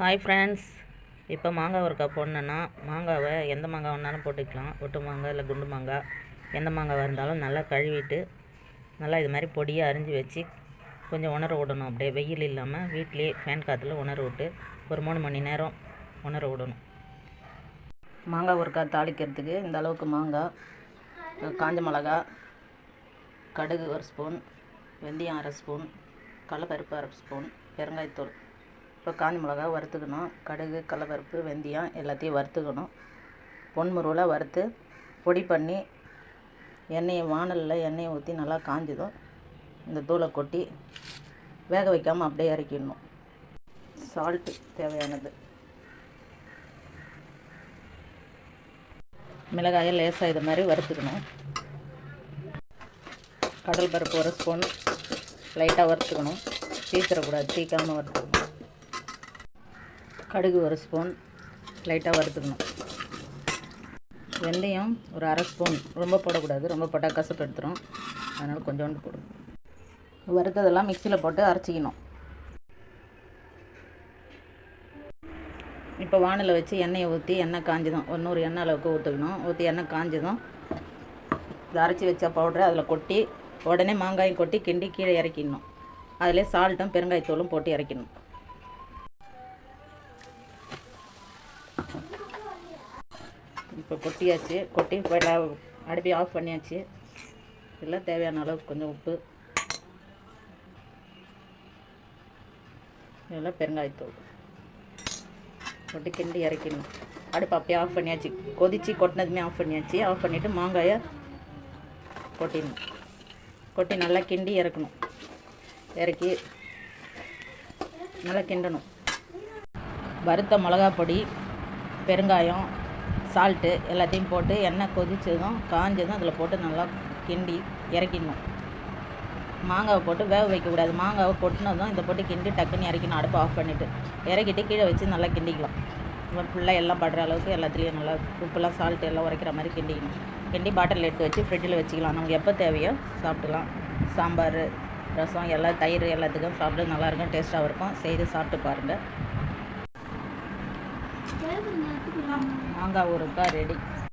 Hi friends இப்போ மாங்காய் ஒரு கப் போடணுன்னா மாங்காவை எந்த மாங்காய் வேணாலும் போட்டுக்கலாம். ஒட்டு மாங்காய் இல்லை குண்டு மாங்காய். எந்த மாங்காவாக இருந்தாலும் நல்லா கழுவிட்டு நல்லா இது மாதிரி பொடியாக அரிஞ்சு வச்சு கொஞ்சம் உணர விடணும். அப்படியே வெயில் இல்லாமல் வீட்டிலேயே ஃபேன் காற்றுல உணர விட்டு ஒரு மூணு மணி நேரம் உணர விடணும். மாங்காய் ஒருக்கா தாளிக்கிறதுக்கு இந்த அளவுக்கு மாங்காய் காஞ்ச மிளகா கடுகு ஒரு ஸ்பூன் வெந்தயம் அரை ஸ்பூன் கடலப்பருப்பு அரை ஸ்பூன் பெருங்காயத்தூள். இப்போ காஞ்ச மிளகா வறுத்துக்கணும். கடுகு கடலப்பருப்பு வெந்தயம் எல்லாத்தையும் வறுத்துக்கணும். பொன்முருவலாக வறுத்து பொடி பண்ணி எண்ணெயை வானலில் எண்ணெயை ஊற்றி நல்லா காஞ்சதும் இந்த தூளை கொட்டி வேக வைக்காமல் அப்படியே இறக்கிடணும். சால்ட்டு தேவையானது. மிளகாயை லேசாக இது மாதிரி வறுத்துக்கணும். கடல் பருப்பு ஒரு ஸ்பூன் லைட்டாக வறுத்துக்கணும். தீத்துறக்கூடாது தீக்காமல் வறுத்துக்கணும். கடுகு ஒரு ஸ்பூன் லைட்டாக வறுத்துக்கணும். வெந்தயம் ஒரு அரை ஸ்பூன். ரொம்ப போடக்கூடாது. ரொம்ப போட்டால் கசப்பு எடுத்துரும். அதனால் கொஞ்சோண்டு போடும் வறுத்ததெல்லாம் மிக்சியில் போட்டு அரைச்சிக்கணும். இப்போ வானில் வச்சு எண்ணெயை ஊற்றி எண்ணெய் காஞ்சதும் ஒரு நூறு எண்ணெய் அளவுக்கு ஊற்றுக்கணும் ஊற்றி எண்ணெய் காஞ்சதும் இதை அரைச்சி வச்ச பவுடரை அதில் கொட்டி உடனே மாங்காயும் கொட்டி கிண்டி கீழே இறக்கிடணும். அதிலே சால்ட்டும் பெருங்காயத்தூளும் போட்டு இறக்கிடணும். இப்போ கொட்டியாச்சு. கொட்டி அடுப்பி ஆஃப் பண்ணியாச்சு. இதில் தேவையான அளவுக்கு கொஞ்சம் உப்பு. இதெல்லாம் பெருங்காயத்தூள் போட்டு கிண்டி இறக்கணும் அடுப்பு அப்படியே ஆஃப் பண்ணியாச்சு. கொதிச்சு கொட்டினதுமே ஆஃப் பண்ணியாச்சு. ஆஃப் பண்ணிவிட்டு மாங்காயை கொட்டிடணும். கொட்டி நல்லா கிண்டி இறக்கணும். இறக்கி நல்லா கிண்டணும். வறுத்த மிளகா பொடி பெருங்காயம் சால்ட்டு எல்லாத்தையும் போட்டு எண்ணெய் கொதிச்சதும் காஞ்சதும் அதில் போட்டு நல்லா கிண்டி இறக்கிடணும். மாங்காவை போட்டு வேக வைக்கக்கூடாது மாங்காவை கொட்டினதும் இதை போட்டு கிண்டி டக்குன்னு இறக்கணும் அடுப்பு ஆஃப் பண்ணிவிட்டு இறக்கிட்டு கீழே வச்சு நல்லா கிண்டிக்கலாம். ஃபுல்லாக எல்லாம் படுற அளவுக்கு எல்லாத்துலேயும் நல்லா உப்புலாம் சால்ட்டு எல்லாம் உரைக்கிற மாதிரி கிண்டிக்கணும். கிண்டி பாட்டில் எடுத்து வச்சு ஃப்ரிட்ஜில் வச்சுக்கலாம். நமக்கு எப்போ தேவையோ சாப்பிட்டுலாம் சாம்பார் ரசம் எல்லாம் தயிர் எல்லாத்துக்கும் சாப்பிட்டு நல்லாயிருக்கும் டேஸ்ட்டாகவும் இருக்கும். செய்து சாப்பிட்டு பாருங்கள் மாங்காய் ஊறுக்காய் ரெடி.